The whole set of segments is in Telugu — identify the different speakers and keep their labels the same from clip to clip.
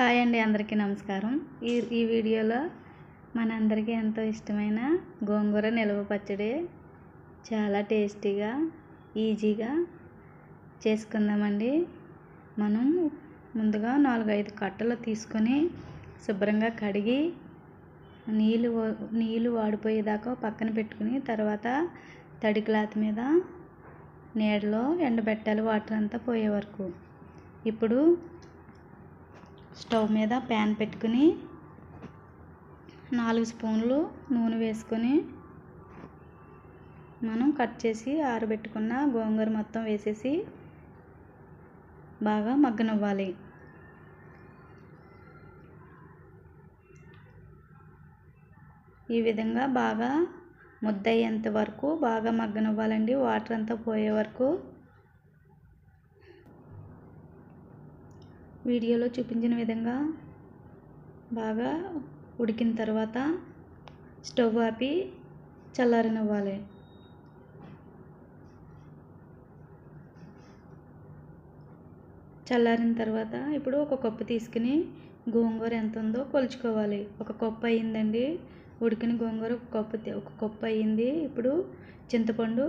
Speaker 1: హాయ్ అండి అందరికీ నమస్కారం. ఈ ఈ వీడియోలో మనందరికీ ఎంతో ఇష్టమైన గోంగూర నిల్వ పచ్చడి చాలా టేస్టీగా ఈజీగా చేసుకుందామండి. మనం ముందుగా నాలుగైదు కట్టలు తీసుకొని శుభ్రంగా కడిగి నీళ్ళు నీళ్ళు వాడిపోయేదాకా పక్కన పెట్టుకుని తర్వాత తడి క్లాత్ మీద నీడలో ఎండబెట్టాలి వాటర్ అంతా పోయే వరకు. ఇప్పుడు స్టవ్ మీద ప్యాన్ పెట్టుకుని నాలుగు స్పూన్లు నూనె వేసుకొని మనం కట్ చేసి ఆరబెట్టుకున్న గోంగూర మొత్తం వేసేసి బాగా మగ్గనివ్వాలి. ఈ విధంగా బాగా ముద్దయ్యేంత వరకు బాగా మగ్గనివ్వాలండి. వాటర్ అంతా పోయే వరకు వీడియోలో చూపించిన విధంగా బాగా ఉడికిన తర్వాత స్టవ్ ఆపి చల్లారనివ్వాలి. చల్లారిన తర్వాత ఇప్పుడు ఒక కప్పు తీసుకుని గోంగూర ఎంత ఉందో కొలుచుకోవాలి. ఒక కప్పు అయ్యిందండి. ఉడికిన గోంగూర ఒక కప్పు ఒక కప్పు అయ్యింది. ఇప్పుడు చింతపండు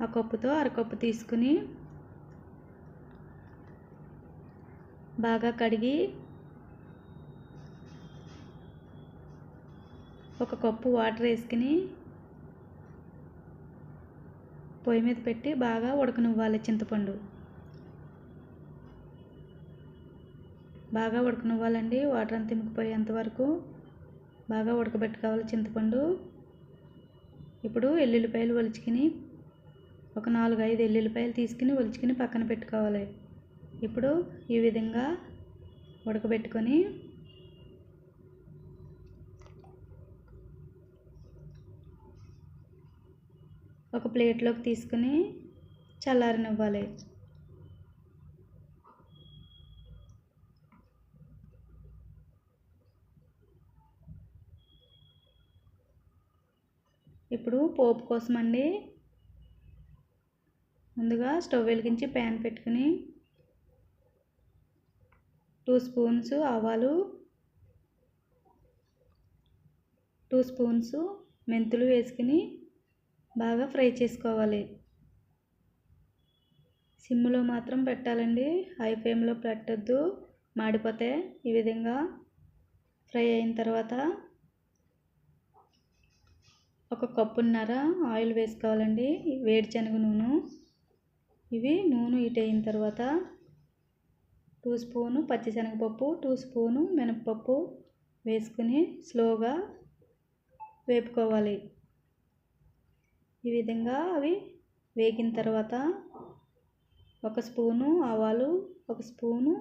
Speaker 1: ఆ కప్పుతో అరకప్పు తీసుకుని బాగా కడిగి ఒక కప్పు వాటర్ వేసుకుని పొయ్యి మీద పెట్టి బాగా ఉడకనివ్వాలి చింతపండు. బాగా ఉడకనివ్వాలండి. వాటర్ అంతా తిమికిపోయేంత వరకు బాగా ఉడకబెట్టుకోవాలి చింతపండు. ఇప్పుడు ఎల్లుల్లిపాయలు ఒలుచుకుని ఒక నాలుగు ఐదు ఎల్లుల్లిపాయలు తీసుకుని ఒలుచుకుని పక్కన పెట్టుకోవాలి. ఇప్పుడు ఈ విధంగా ఉడకబెట్టుకొని ఒక ప్లేట్లోకి తీసుకుని చల్లారనివ్వాలి. ఇప్పుడు పోపు కోసం అండి ముందుగా స్టవ్ వెలిగించి ప్యాన్ పెట్టుకుని టూ స్పూన్స్ ఆవాలు టూ స్పూన్స్ మెంతులు వేసుకుని బాగా ఫ్రై చేసుకోవాలి. సిమ్లో మాత్రం పెట్టాలండి. హై ఫ్లేమ్లో పెట్టద్దు. మాడిపోతే ఈ విధంగా ఫ్రై అయిన తర్వాత ఒక కప్పున్నర ఆయిల్ వేసుకోవాలండి. వేడిశనగ నూనె. ఇవి నూనె హీట్ అయిన తర్వాత టూ స్పూను పచ్చిశనగపప్పు టూ స్పూను మినపప్పు వేసుకుని స్లోగా వేపుకోవాలి. ఈ విధంగా అవి వేగిన తర్వాత ఒక స్పూను ఆవాలు ఒక స్పూను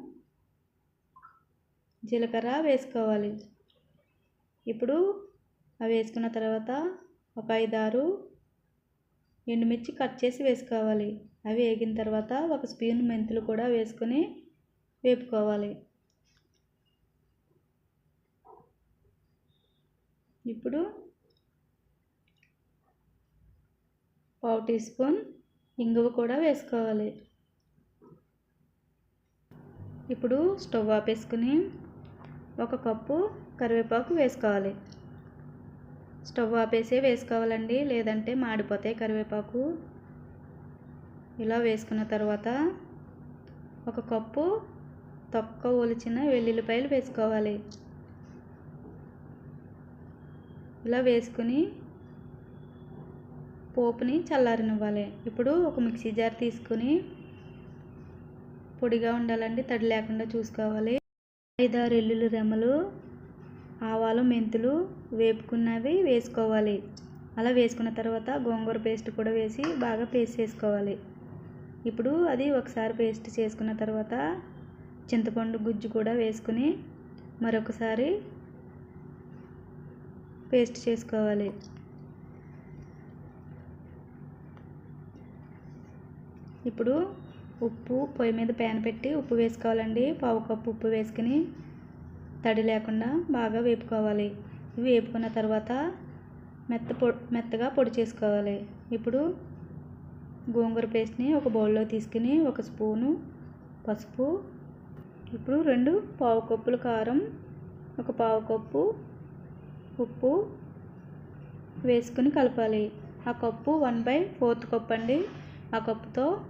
Speaker 1: జీలకర్ర వేసుకోవాలి. ఇప్పుడు అవి వేసుకున్న తర్వాత ఒక ఐదారు ఎండుమిర్చి కట్ చేసి వేసుకోవాలి. అవి వేగిన తర్వాత ఒక స్పూన్ మెంతులు కూడా వేసుకొని వేపుకోవాలి. ఇప్పుడు పావు టీ స్పూన్ ఇంగువ కూడా వేసుకోవాలి. ఇప్పుడు స్టవ్ ఆపేసుకుని ఒక కప్పు కరివేపాకు వేసుకోవాలి. స్టవ్ ఆపేసే వేసుకోవాలండి లేదంటే మాడిపోతాయి కరివేపాకు. ఇలా వేసుకున్న తర్వాత ఒక కప్పు తొక్క ఒలిచిన వెల్లుల్లిపాయలు వేసుకోవాలి. ఇలా వేసుకుని పోపుని చల్లారనివ్వాలి. ఇప్పుడు ఒక మిక్సీ జార్ తీసుకుని పొడిగా ఉండాలండి తడి లేకుండా చూసుకోవాలి. ఐదారు ఎల్లుల్లి రెమ్మలు ఆవాలు మెంతులు వేపుకున్నవి వేసుకోవాలి. అలా వేసుకున్న తర్వాత గోంగూర పేస్ట్ కూడా వేసి బాగా పేస్ట్ చేసుకోవాలి. ఇప్పుడు అది ఒకసారి పేస్ట్ చేసుకున్న తర్వాత చింతపండు గుజ్జు కూడా వేసుకుని మరొకసారి పేస్ట్ చేసుకోవాలి. ఇప్పుడు ఉప్పు పొయ్యి మీద ప్యాన్ పెట్టి ఉప్పు వేసుకోవాలండి. పావు కప్పు ఉప్పు వేసుకుని తడి లేకుండా బాగా వేపుకోవాలి. ఇవి వేపుకున్న తర్వాత మెత్త పొ మెత్తగా పొడి చేసుకోవాలి. ఇప్పుడు గోంగూర పేస్ట్ని ఒక బౌల్లో తీసుకుని ఒక స్పూను పసుపు ఇప్పుడు రెండు పావు కప్పులు కారం ఒక పావు కప్పు ఉప్పు వేసుకుని కలపాలి. ఆ cup one by fourth cup అండి. ఆ కప్పుతో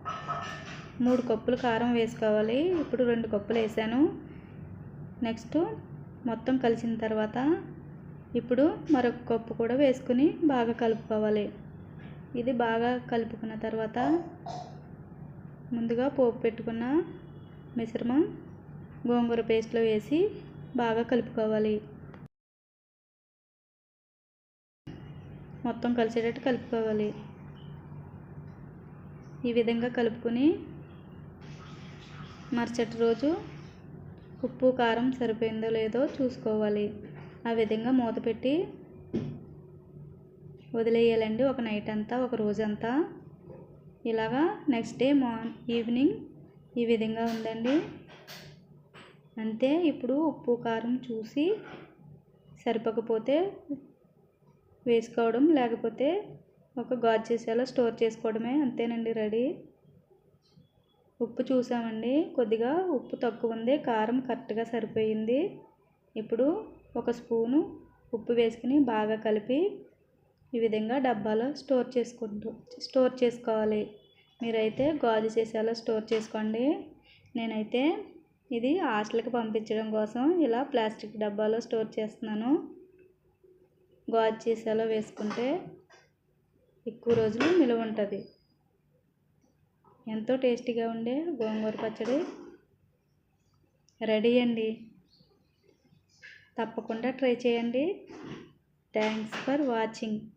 Speaker 1: మూడు కప్పులు కారం వేసుకోవాలి. ఇప్పుడు రెండు కప్పులు వేసాను. నెక్స్ట్ మొత్తం కలిసిన తర్వాత ఇప్పుడు మరొక కప్పు కూడా వేసుకుని బాగా కలుపుకోవాలి. ఇది బాగా కలుపుకున్న తర్వాత ముందుగా పోపు పెట్టుకున్న మిశ్రమం గోంగూర పేస్ట్లో వేసి బాగా కలుపుకోవాలి. మొత్తం కలిసేటట్టు కలుపుకోవాలి. ఈ విధంగా కలుపుకొని మరుసటి రోజు ఉప్పు కారం సరిపోయిందో లేదో చూసుకోవాలి. ఆ విధంగా మూత పెట్టి వదిలేయాలండి ఒక నైట్ అంతా ఒక రోజంతా ఇలాగా నెక్స్ట్ డే మార్న్ ఈవినింగ్ ఈ విధంగా ఉందండి. అంతే ఇప్పుడు ఉప్పు కారం చూసి సరిపోకపోతే వేసుకోవడం లేకపోతే ఒక గాజు చేసేలా స్టోర్ చేసుకోవడమే అంతేనండి రెడీ. ఉప్పు చూసామండి కొద్దిగా ఉప్పు తక్కువ ఉంది కారం కరెక్ట్గా సరిపోయింది. ఇప్పుడు ఒక స్పూను ఉప్పు వేసుకుని బాగా కలిపి ఈ విధంగా డబ్బాలో స్టోర్ చేసుకుంటూ స్టోర్ చేసుకోవాలి. మీరైతే గాజు చేసేలా స్టోర్ చేసుకోండి. నేనైతే ఇది హాస్టల్కి పంపించడం కోసం ఇలా ప్లాస్టిక్ డబ్బాలో స్టోర్ చేస్తున్నాను. గాజు సీసాలో వేసుకుంటే ఎక్కువ రోజులు నిలువ ఉంటుంది. ఎంతో టేస్టీగా ఉండే గోంగూర పచ్చడి రెడీ అండి. తప్పకుండా ట్రై చేయండి. Thanks for watching.